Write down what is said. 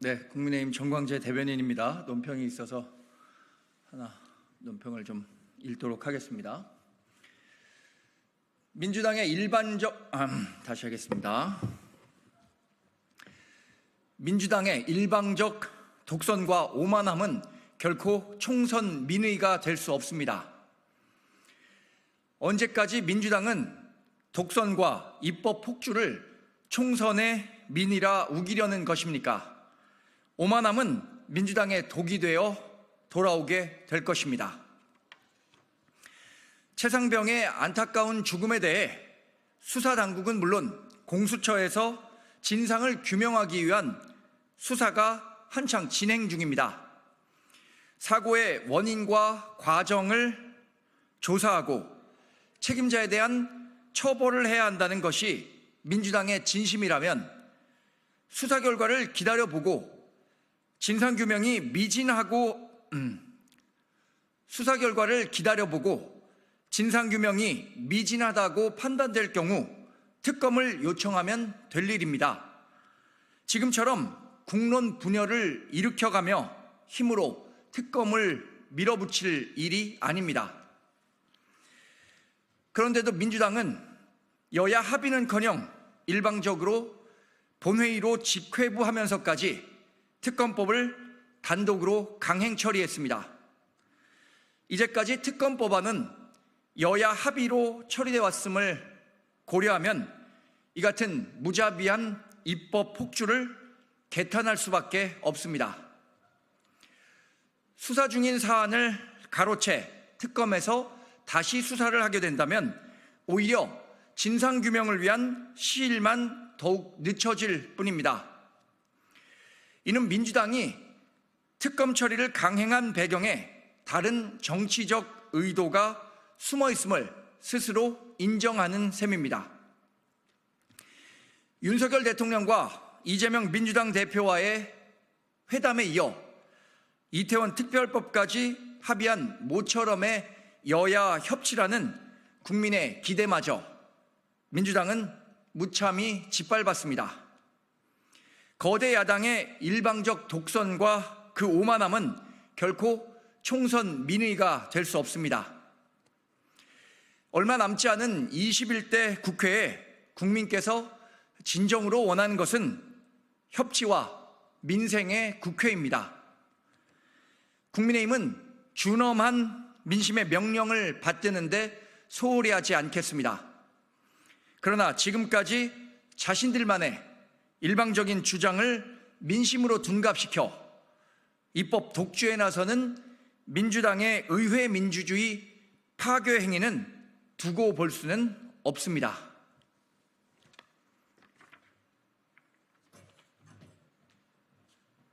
네, 국민의힘 정광재 대변인입니다. 논평이 있어서 하나 논평을 좀 읽도록 하겠습니다. 민주당의 일반적 아, 다시 하겠습니다. 민주당의 일방적 독선과 오만함은 결코 총선 민의가 될 수 없습니다. 언제까지 민주당은 독선과 입법 폭주를 총선의 민의라 우기려는 것입니까? 오만함은 민주당의 독이 되어 돌아오게 될 것입니다. 최상병의 안타까운 죽음에 대해 수사당국은 물론 공수처에서 진상을 규명하기 위한 수사가 한창 진행 중입니다. 사고의 원인과 과정을 조사하고 책임자에 대한 처벌을 해야 한다는 것이 민주당의 진심이라면 수사 결과를 기다려보고 진상규명이 미진하고 음, 수사 결과를 기다려보고 진상규명이 미진하다고 판단될 경우 특검을 요청하면 될 일입니다. 지금처럼 국론 분열을 일으켜가며 힘으로 특검을 밀어붙일 일이 아닙니다. 그런데도 민주당은 여야 합의는커녕 일방적으로 본회의로 직회부하면서까지 특검법을 단독으로 강행 처리했습니다. 이제까지 특검 법안은 여야 합의로 처리돼 왔음을 고려하면 이 같은 무자비한 입법 폭주를 개탄할 수밖에 없습니다. 수사 중인 사안을 가로채 특검에서 다시 수사를 하게 된다면 오히려 진상규명을 위한 시일만 더욱 늦춰질 뿐입니다. 이는 민주당이 특검 처리를 강행한 배경에 다른 정치적 의도가 숨어 있음을 스스로 인정하는 셈입니다. 윤석열 대통령과 이재명 민주당 대표와의 회담에 이어 이태원 특별법까지 합의한 모처럼의 여야 협치라는 국민의 기대마저 민주당은 무참히 짓밟았습니다. 거대 야당의 일방적 독선과 그 오만함은 결코 총선 민의가 될 수 없습니다. 얼마 남지 않은 21대 국회에 국민께서 진정으로 원하는 것은 협치와 민생의 국회입니다. 국민의힘은 준엄한 민심의 명령을 받드는데 소홀히 하지 않겠습니다. 그러나 지금까지 자신들만의 일방적인 주장을 민심으로 둔갑시켜 입법 독주에 나서는 민주당의 의회 민주주의 파괴 행위는 두고 볼 수는 없습니다.